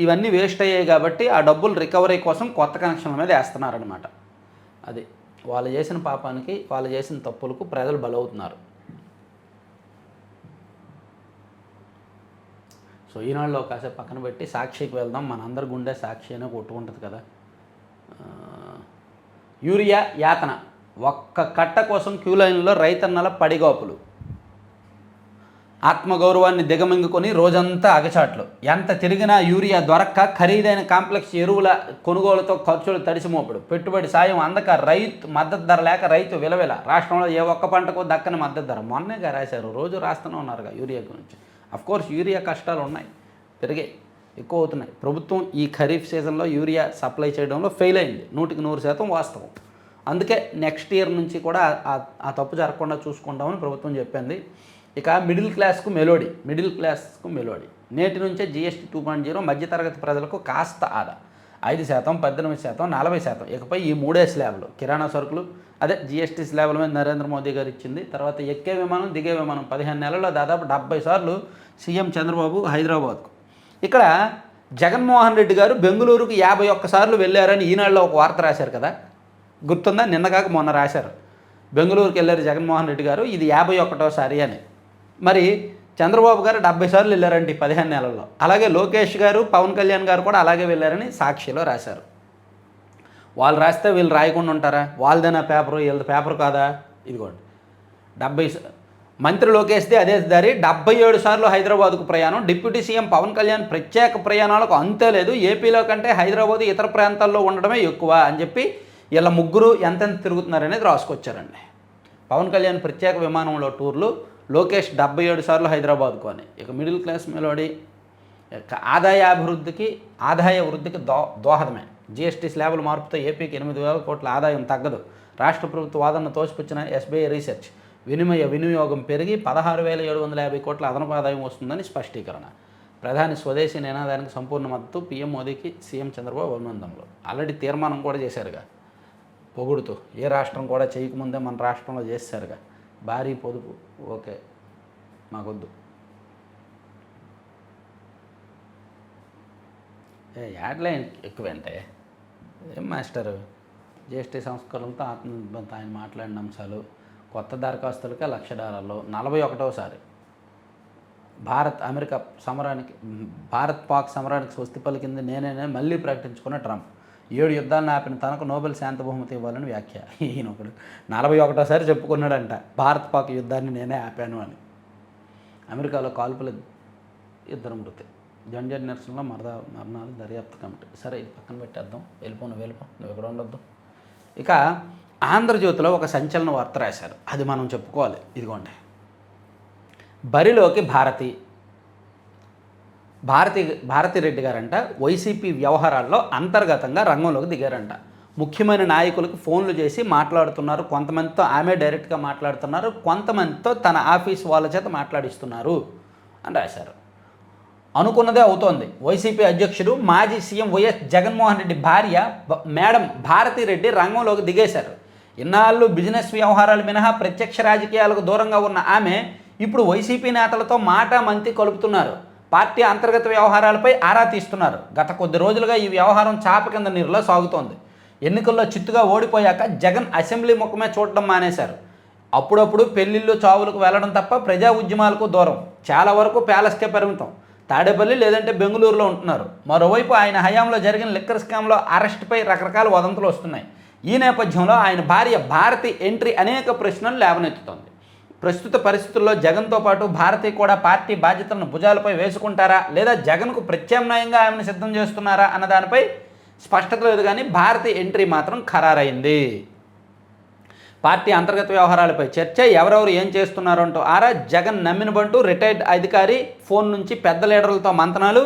ఇవన్నీ వేస్ట్ అయ్యాయి కాబట్టి ఆ డబ్బులు రికవరీ కోసం కొత్త కనెక్షన్ల మీద వేస్తున్నారనమాట అది. వాళ్ళు చేసిన పాపానికి వాళ్ళు చేసిన తప్పులకు ప్రజలు బలవుతున్నారు. సో ఈనాడులో కాసేపు పక్కన పెట్టి సాక్షికి వెళ్దాం. మనందరి గుండె సాక్షి అనే కొట్టుకుంటుంది కదా. యూరియా యాతన. ఒక్క కట్ట కోసం క్యూ లైన్లో రైతన్నల పడిగాపులు. ఆత్మగౌరవాన్ని దిగమింగుకొని రోజంతా అగచాట్లు. ఎంత తిరిగినా యూరియా దొరక్క ఖరీదైన కాంప్లెక్స్ ఎరువుల కొనుగోలుతో ఖర్చులు తడిసిమోపుడు పెట్టుబడి సాయం అందక రైతు మద్దతు ధర లేక రైతు విలవిల. రాష్ట్రంలో ఏ ఒక్క పంటకు దక్కని మద్దతు ధర. మొన్నేగా రాశారు. రోజు రాస్తూనే ఉన్నారుగా యూరియా గురించి. కోర్స్ యూరియా కష్టాలు ఉన్నాయి. పెరిగాయి. ఎక్కువ అవుతున్నాయి. ప్రభుత్వం ఈ ఖరీఫ్ సీజన్లో యూరియా సప్లై చేయడంలో ఫెయిల్ అయింది. నూటికి నూరు శాతం వాస్తవం. అందుకే నెక్స్ట్ ఇయర్ నుంచి కూడా ఆ తప్పు జరగకుండా చూసుకుంటామని ప్రభుత్వం చెప్పింది. ఇక మిడిల్ క్లాస్కు మెలోడీ మిడిల్ క్లాస్కు మెలోడీ. నేటి నుంచే జిఎస్టీ టూ పాయింట్ జీరో మధ్యతరగతి ప్రజలకు కాస్త ఆదా. ఐదు శాతం పద్దెనిమిది శాతం నలభై శాతం. ఇకపై ఈ మూడే స్లాబ్లు. కిరాణా సరుకులు అదే జిఎస్టీ స్లాబ్ల మీద నరేంద్ర మోదీ గారు ఇచ్చింది. తర్వాత ఎక్కే విమానం దిగే విమానం. పదిహేను నెలల్లో దాదాపు డెబ్బై సార్లు సీఎం చంద్రబాబు హైదరాబాద్కు. ఇక్కడ జగన్మోహన్ రెడ్డి గారు బెంగళూరుకు యాభై ఒక్కసార్లు వెళ్ళారని ఈనాడులో ఒక వార్త రాశారు కదా. గుర్తుందా? నిన్న కాక మొన్న రాశారు. బెంగళూరుకి వెళ్ళారు జగన్మోహన్ రెడ్డి గారు. ఇది యాభై ఒకటోసారి అని. మరి చంద్రబాబు గారు డెబ్బై సార్లు వెళ్ళారండి పదిహేను నెలల్లో. అలాగే లోకేష్ గారు పవన్ కళ్యాణ్ గారు కూడా అలాగే వెళ్ళారని సాక్షిలో రాశారు. వాళ్ళు రాస్తే వీళ్ళు రాయకుండా ఉంటారా? వాళ్ళదేనా పేపరు? వీళ్ళది పేపర్ కాదా? ఇదిగోండి. డెబ్బై మంత్రి లోకేష్ది అదే దారి. డెబ్బై ఏడు సార్లు హైదరాబాద్కు ప్రయాణం. డిప్యూటీ సీఎం పవన్ కళ్యాణ్ ప్రత్యేక ప్రయాణాలకు అంతే లేదు. ఏపీలో కంటే హైదరాబాద్ ఇతర ప్రాంతాల్లో ఉండడమే ఎక్కువ అని చెప్పి వీళ్ళ ముగ్గురు ఎంతెంత తిరుగుతున్నారనేది రాసుకొచ్చారండి. పవన్ కళ్యాణ్ ప్రత్యేక విమానంలో టూర్లు లోకేష్ డెబ్బై ఏడు సార్లు హైదరాబాద్కు అని. ఇక మిడిల్ క్లాస్ మెలోడీ ఆదాయ అభివృద్ధికి ఆదాయ వృద్ధికి దో దోహదమే. జిఎస్టీ స్లాబుల మార్పుతో ఏపీకి ఎనిమిది వేల కోట్ల ఆదాయం తగ్గదు. రాష్ట్ర ప్రభుత్వ వాదన తోసిపుచ్చిన ఎస్బీఐ రీసెర్చ్. వినిమయ వినియోగం పెరిగి పదహారు వేల ఏడు వందల యాభై కోట్ల అదనపు ఆదాయం వస్తుందని స్పష్టీకరణ. ప్రధాని స్వదేశీ నినాదానికి సంపూర్ణ మద్దతు పీఎం మోదీకి సీఎం చంద్రబాబు అభినందనలు. ఆల్రెడీ తీర్మానం కూడా చేశారుగా. పొగుడుతూ ఏ రాష్ట్రం కూడా చేయకముందే మన రాష్ట్రంలో చేశారుగా భారీ పొదుపు. ఓకే. మాకొద్దు. ఏ యాడ్లైన్ ఎక్కువంటే? ఏం మాస్టరు? జిఎస్టీ సంస్కరణలతో ఆత్మనిర్భరత ఆయన మాట్లాడిన అంశాలు కొత్త దరఖాస్తులకే లక్ష డాలర్లు నలభై ఒకటవసారి భారత్ అమెరికా సమరానికి భారత్ పాక్ సమరానికి స్వస్తి పలికింది నేనే మళ్ళీ ప్రకటించుకున్న ట్రంప్. ఏడు యుద్ధాలను ఆపిన తనకు నోబెల్ శాంతి బహుమతి ఇవ్వాలని వ్యాఖ్య. ఈయన ఒకడు. నలభై ఒకటోసారి చెప్పుకున్నాడంట భారత్ పాక్ యుద్ధాన్ని నేనే ఆపాను అని. అమెరికాలో కాల్పుల ఇద్దరు మృతి. జంజర్ నిరసనలో మరద మరణాలు దర్యాప్తు కమిటీ. సరే ఇది పక్కన పెట్టేద్దాం. వెళ్ళిపో నువ్వు వెళ్ళిపో. నువ్వు ఎక్కడ ఉండొద్దు. ఇక ఆంధ్రజ్యోతిలో ఒక సంచలన వార్త రాశారు. అది మనం చెప్పుకోవాలి. ఇదిగోండి. బరిలోకి భారతి భారతి భారతిరెడ్డి గారంట వైసీపీ వ్యవహారాల్లో అంతర్గతంగా రంగంలోకి దిగారంట. ముఖ్యమైన నాయకులకు ఫోన్లు చేసి మాట్లాడుతున్నారు. కొంతమందితో ఆమె డైరెక్ట్గా మాట్లాడుతున్నారు. కొంతమందితో తన ఆఫీస్ వాళ్ళ చేత మాట్లాడిస్తున్నారు అని రాశారు. అనుకున్నదే అవుతోంది. వైసీపీ అధ్యక్షుడు మాజీ సీఎం వైఎస్ జగన్మోహన్ రెడ్డి భార్య మేడం భారతిరెడ్డి రంగంలోకి దిగేశారు. ఇన్నాళ్ళు బిజినెస్ వ్యవహారాలు మినహా ప్రత్యక్ష రాజకీయాలకు దూరంగా ఉన్న ఆమె ఇప్పుడు వైసీపీ నేతలతో మాట మంతి కలుపుతున్నారు. పార్టీ అంతర్గత వ్యవహారాలపై ఆరా తీస్తున్నారు. గత కొద్ది రోజులుగా ఈ వ్యవహారం చాప కింద నీరులో సాగుతోంది. ఎన్నికల్లో చిత్తుగా ఓడిపోయాక జగన్ అసెంబ్లీ ముఖమే చూడడం మానేశారు. అప్పుడప్పుడు పెళ్ళిళ్ళు చావులకు వెళ్ళడం తప్ప ప్రజా ఉద్యమాలకు దూరం. చాలా వరకు ప్యాలెస్కే పరిమితం. తాడేపల్లి లేదంటే బెంగళూరులో ఉంటున్నారు. మరోవైపు ఆయన హయాంలో జరిగిన లిక్కర్ స్కామ్లో అరెస్ట్పై రకరకాల వదంతులు వస్తున్నాయి. ఈ నేపథ్యంలో ఆయన భార్య భారతి ఎంట్రీ అనేక ప్రశ్నలు లేవనెత్తుతోంది. ప్రస్తుత పరిస్థితుల్లో జగన్తో పాటు భారతి కూడా పార్టీ బాధ్యతలను భుజాలపై వేసుకుంటారా? లేదా జగన్కు ప్రత్యామ్నాయంగా ఆమెను సిద్ధం చేస్తున్నారా? అన్న దానిపై స్పష్టత లేదు కానీ భారతి ఎంట్రీ మాత్రం ఖరారైంది. పార్టీ అంతర్గత వ్యవహారాలపై చర్చ ఎవరెవరు ఏం చేస్తున్నారంటూ ఆరా జగన్ నమ్మినబంటూ రిటైర్డ్ అధికారి ఫోన్ నుంచి పెద్ద లీడర్లతో మంతనాలు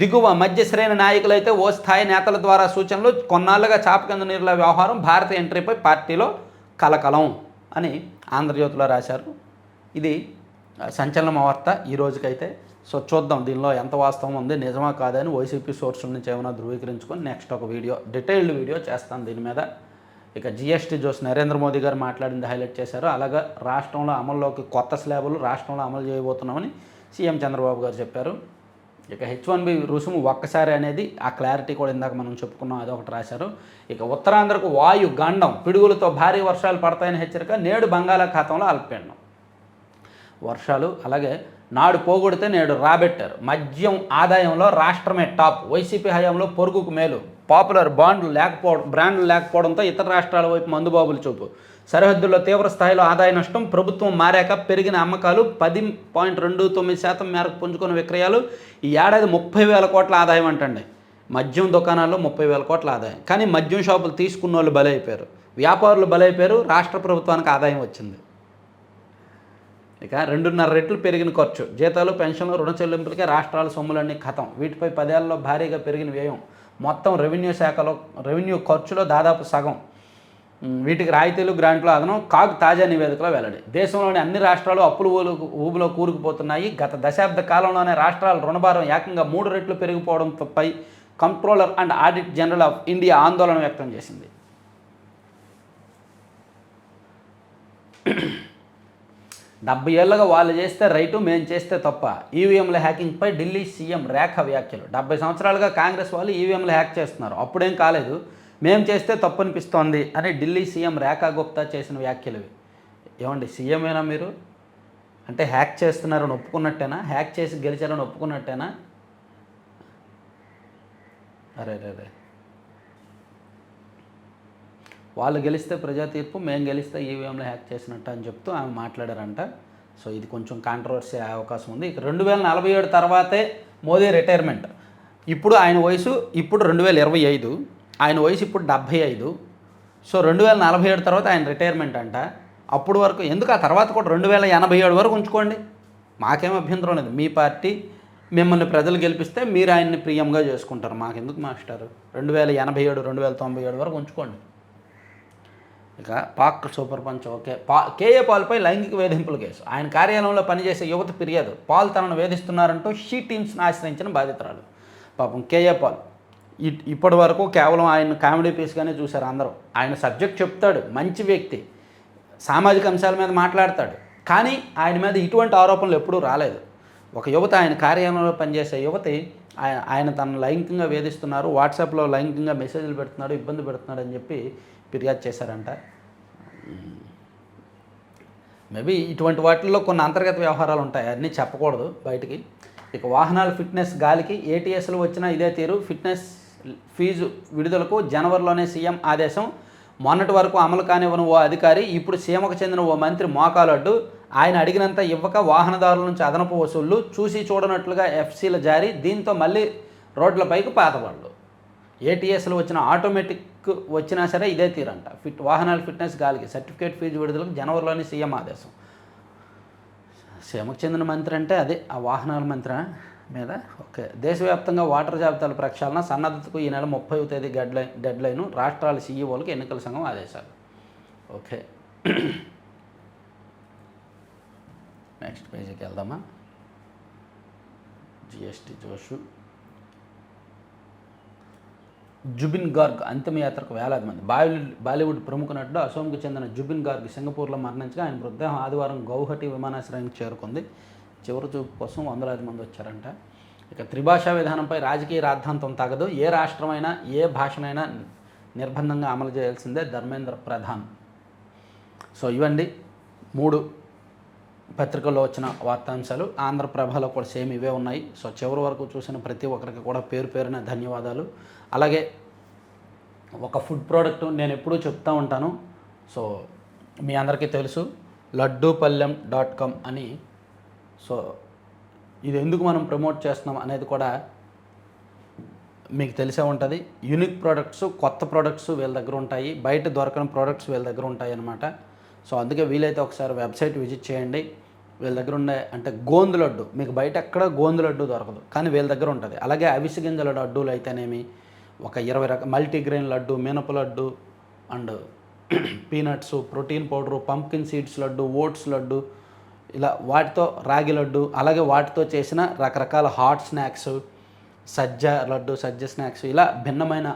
దిగువ మధ్య శ్రేణి నాయకులైతే ఓ స్థాయి నేతల ద్వారా సూచనలు కొన్నాళ్ళుగా చాప కింద నీరుల వ్యవహారం భారత ఎంట్రీపై పార్టీలో కలకలం అని ఆంధ్రజ్యోతిలో రాశారు. ఇది సంచలనం సంచలన వార్త. ఈ రోజుకైతే సో చూద్దాం దీనిలో ఎంత వాస్తవం ఉంది నిజమా కాదని వైసీపీ సోర్సుల నుంచి ఏమైనా ధృవీకరించుకొని నెక్స్ట్ ఒక వీడియో డీటెయిల్డ్ వీడియో చేస్తాను దీని మీద. ఇక జిఎస్టీ జోస్ నరేంద్ర మోదీ గారు మాట్లాడింది హైలైట్ చేశారు. అలాగే రాష్ట్రంలో అమల్లోకి కొత్త స్లాబులు రాష్ట్రంలో అమలు చేయబోతున్నామని సీఎం చంద్రబాబు గారు చెప్పారు. ఇక హెచ్ వన్ బి రుసుము ఒక్కసారి అనేది ఆ క్లారిటీ కూడా ఇందాక మనం చెప్పుకున్నాం అదొకటి రాశారు. ఇక ఉత్తరాంధ్రకు వాయు గండం పిడుగులతో భారీ వర్షాలు పడతాయని హెచ్చరిక నేడు బంగాళాఖాతంలో అల్పపీడనం. వర్షాలు అలాగే నాడు పోగొడితే నేడు రాబెట్టారు. మద్యం ఆదాయంలో రాష్ట్రమే టాప్. వైసీపీ హయాంలో పొరుగుకు మేలు. పాపులర్ బాండ్లు లేకపోవడం బ్రాండ్లు లేకపోవడంతో ఇతర రాష్ట్రాల వైపు మందుబాబులు చూపు. సరిహద్దుల్లో తీవ్ర స్థాయిలో ఆదాయ నష్టం ప్రభుత్వం మారాక పెరిగిన అమ్మకాలు పది పాయింట్ రెండు తొమ్మిది శాతం మేరకు పుంజుకున్న విక్రయాలు ఈ ఏడాది ముప్పై వేల కోట్ల ఆదాయం అంటండి. మద్యం దుకాణాల్లో ముప్పై వేల కోట్ల ఆదాయం. కానీ మద్యం షాపులు తీసుకున్న వాళ్ళు బలైపోయారు. వ్యాపారులు బలైపోయారు. రాష్ట్ర ప్రభుత్వానికి ఆదాయం వచ్చింది. ఇక రెండున్నర రెట్లు పెరిగిన ఖర్చు. జీతాలు పెన్షన్లు రుణ చెల్లింపులకే రాష్ట్రాల సొమ్ములన్నీ ఖతం వీటిపై పదేళ్ళలో భారీగా పెరిగిన వ్యయం. మొత్తం రెవెన్యూ శాఖలో రెవెన్యూ ఖర్చులో దాదాపు సగం. వీటికి రాయితీలు గ్రాంట్లు అదనం కాగ్ తాజా నివేదికలో వెల్లడి. దేశంలోని అన్ని రాష్ట్రాలు అప్పులు ఊబులో కూరుకుపోతున్నాయి. గత దశాబ్ద కాలంలోనే రాష్ట్రాల రుణభారం ఏకంగా మూడు రెట్లు పెరిగిపోవడంపై controller and audit general of India ఆందోళన వ్యక్తం చేసింది. డెబ్బై ఏళ్ళగా వాళ్ళు చేస్తే రైటు మేము చేస్తే తప్ప. ఈవీఎంల హ్యాకింగ్పై ఢిల్లీ సీఎం రేఖ వ్యాఖ్యలు. డెబ్బై సంవత్సరాలుగా కాంగ్రెస్ వాళ్ళు ఈవీఎంలు హ్యాక్ చేస్తున్నారు. అప్పుడేం కాలేదు. మేం చేస్తే తప్పు అనిపిస్తోంది అని ఢిల్లీ సీఎం రేఖా గుప్తా చేసిన వ్యాఖ్యలు ఇవి. ఏమండి సీఎమేనా మీరు? అంటే హ్యాక్ చేస్తున్నారని ఒప్పుకున్నట్టేనా? హ్యాక్ చేసి గెలిచారని ఒప్పుకున్నట్టేనా? అరే రే వాళ్ళు గెలిస్తే ప్రజా తీర్పు మేము గెలిస్తే ఈవీఎంలో హ్యాక్ చేసినట్టు అని చెప్తూ ఆమె మాట్లాడారంట. సో ఇది కొంచెం కాంట్రవర్సీ అవకాశం ఉంది. ఇక రెండు వేల నలభై ఏడు తర్వాతే మోదీ రిటైర్మెంట్ ఇప్పుడు ఆయన వయసు ఇప్పుడు రెండు వేల ఇరవై ఐదు. ఆయన వయసు ఇప్పుడు డెబ్భై ఐదు. సో రెండు వేల నలభై ఏడు తర్వాత ఆయన రిటైర్మెంట్ అంట. అప్పుడు వరకు ఎందుకు? ఆ తర్వాత కూడా రెండు వేల ఎనభై ఏడు వరకు ఉంచుకోండి. మాకేం అభ్యంతరం లేదు. మీ పార్టీ మిమ్మల్ని ప్రజలు గెలిపిస్తే మీరు ఆయన్ని ప్రియంగా చేసుకుంటారు. మాకెందుకు మాస్టారు? రెండు వేల ఎనభై ఏడు రెండు వేల తొంభై ఏడు వరకు ఉంచుకోండి. ఇక పాక్ సూపర్ పంచ్ ఓకే. పా కేఏ పాల్పై లైంగిక వేధింపుల కేసు. ఆయన కార్యాలయంలో పనిచేసే యువత ఫిర్యాదు. పాల్ తనను వేధిస్తున్నారంటూ షీ టీమ్స్ని ఆశ్రయించిన బాధితురాలు. పాపం కేఏ పాల్. ఇప్పటి వరకు కేవలం ఆయన కామెడీ పీస్గానే చూశారు అందరూ. ఆయన సబ్జెక్ట్ చెప్తాడు మంచి వ్యక్తి. సామాజిక అంశాల మీద మాట్లాడతాడు. కానీ ఆయన మీద ఇటువంటి ఆరోపణలు ఎప్పుడూ రాలేదు. ఒక యువత ఆయన కార్యాలయంలో పనిచేసే యువతి ఆయన ఆయన తన లైంగికంగా వేధిస్తున్నారు వాట్సాప్లో లైంగికంగా మెసేజ్లు పెడుతున్నాడు ఇబ్బంది పెడుతున్నాడు అని చెప్పి ఫిర్యాదు చేశారంట. మేబీ ఇటువంటి వాటిల్లో కొన్ని అంతర్గత వ్యవహారాలు ఉంటాయి అన్నీ చెప్పకూడదు బయటికి. ఇక వాహనాల ఫిట్నెస్ గాలికి ఏటీఎస్లు వచ్చినా ఇదే తీరు. ఫిట్నెస్ ఫీజు విడుదలకు జనవరిలోనే సీఎం ఆదేశం. మొన్నటి వరకు అమలు కానివ్వని ఓ అధికారి ఇప్పుడు సీమకు చెందిన ఓ మంత్రి మోకాలడ్డు ఆయన అడిగినంత ఇవ్వక వాహనదారుల నుంచి అదనపు వసూళ్ళు చూసి చూడనట్లుగా ఎఫ్సీల జారీ. దీంతో మళ్ళీ రోడ్లపైకి పాతవాళ్ళు ఏటీఎస్లు వచ్చిన ఆటోమేటిక్ వచ్చినా సరే ఇదే తీరంట. ఫిట్ వాహనాల ఫిట్నెస్ గాలికి సర్టిఫికేట్ ఫీజు విడుదలకు జనవరిలోని సీఎం ఆదేశం. సీఎంకు చెందిన మంత్రి అంటే అదే. ఆ వాహనాల మంత్రి మీద? ఓకే. దేశవ్యాప్తంగా వాటర్ జాబితాల ప్రక్షాళన సన్నద్ధతకు ఈ నెల ముప్పై తేదీ డెడ్ లైన్ డెడ్ లైన్ రాష్ట్రాల సీఈఓలకు ఎన్నికల సంఘం ఆదేశాలు. ఓకే. నెక్స్ట్ పేజీకి వెళ్దామా? జిఎస్టీ జోషు. జుబిన్ గార్గ్ అంతిమయాత్రకు వేలాది మంది. బాలీవుడ్ బాలీవుడ్ ప్రముఖ నటుడు అసోంకు చెందిన జుబిన్ గార్గ్ సింగపూర్లో మరణించగా ఆయన మృతదేహం ఆదివారం గౌహటి విమానాశ్రయానికి చేరుకుంది. చివరి చూపు కోసం వందలాది మంది వచ్చారంట. ఇక త్రిభాషా విధానంపై రాజకీయ రాద్ధాంతం తగదు. ఏ రాష్ట్రమైనా ఏ భాషనైనా నిర్బంధంగా అమలు చేయాల్సిందే ధర్మేంద్ర ప్రధాన్. సో ఇవండి మూడు పత్రికల్లో వచ్చిన వార్తాంశాలు. ఆంధ్రప్రభలో కూడా సేమ్ ఇవే ఉన్నాయి. సో చివరి వరకు చూసిన ప్రతి ఒక్కరికి కూడా పేరు పేరున ధన్యవాదాలు. అలాగే ఒక ఫుడ్ ప్రోడక్ట్ నేను ఎప్పుడూ చెప్తా ఉంటాను. సో మీ అందరికీ తెలుసు లడ్డూపల్లెం డాట్ కామ్ అని సో ఇది ఎందుకు మనం ప్రమోట్ చేస్తున్నాం అనేది కూడా మీకు తెలిసే ఉంటుంది. యూనిక్ ప్రోడక్ట్స్ కొత్త ప్రోడక్ట్స్ వీళ్ళ దగ్గర ఉంటాయి. బయట దొరకని ప్రోడక్ట్స్ వీళ్ళ దగ్గర ఉంటాయి అన్నమాట. సో అందుకే వీలైతే ఒకసారి వెబ్సైట్ విజిట్ చేయండి. వీళ్ళ దగ్గర ఉండే అంటే గోందు లడ్డు మీకు బయట ఎక్కడ గోందు లడ్డు దొరకదు. కానీ వీళ్ళ దగ్గర ఉంటుంది. అలాగే అవిసె గింజల లడ్డూలు అయితేనేమి ఒక ఇరవై రకాల మల్టీగ్రెయిన్ లడ్డు మినప laddu and peanuts protein powder pumpkin seeds laddu oats laddu ఇలా వాటితో రాగి లడ్డు అలాగే వాటితో చేసిన రకరకాల హాట్ స్నాక్స్ సజ్జ లడ్డు సజ్జ స్నాక్స్ ఇలా భిన్నమైన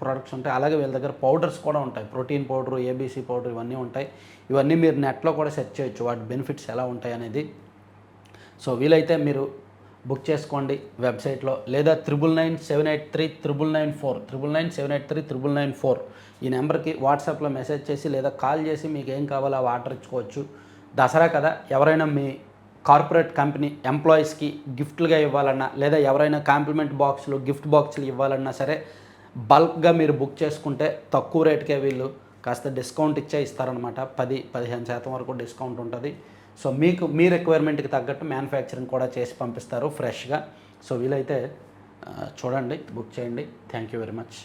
ప్రోడక్ట్స్ ఉంటాయి. అలాగే వీళ్ళ దగ్గర పౌడర్స్ కూడా ఉంటాయి. ప్రోటీన్ పౌడర్ ఏబీసీ పౌడర్ ఇవన్నీ ఉంటాయి. ఇవన్నీ మీరు నెట్లో కూడా సెర్చ్ చేయొచ్చు. వాటి బెనిఫిట్స్ ఎలా ఉంటాయి అనేది. సో వీలైతే మీరు బుక్ చేసుకోండి వెబ్సైట్లో లేదా triple nine seven eight three triple nine four triple nine seven eight three triple nine four ఈ నెంబర్కి వాట్సాప్లో మెసేజ్ చేసి లేదా కాల్ చేసి మీకు ఏం కావాలో అవి ఆర్డర్ ఇచ్చుకోవచ్చు. దసరా కదా ఎవరైనా మీ కార్పొరేట్ కంపెనీ ఎంప్లాయీస్కి గిఫ్ట్లుగా ఇవ్వాలన్నా లేదా ఎవరైనా కాంప్లిమెంట్ బాక్సులు గిఫ్ట్ బాక్సులు ఇవ్వాలన్నా సరే బల్క్గా మీరు బుక్ చేసుకుంటే తక్కువ రేటుకే వీళ్ళు కాస్త డిస్కౌంట్ ఇచ్చే ఇస్తారనమాట పది పదిహేను శాతం వరకు డిస్కౌంట్ ఉంటుంది. సో మీకు మీ రిక్వైర్మెంట్కి తగ్గట్టు మ్యానుఫ్యాక్చరింగ్ కూడా చేసి పంపిస్తారు ఫ్రెష్గా. సో వీలైతే చూడండి బుక్ చేయండి. Thank you very much.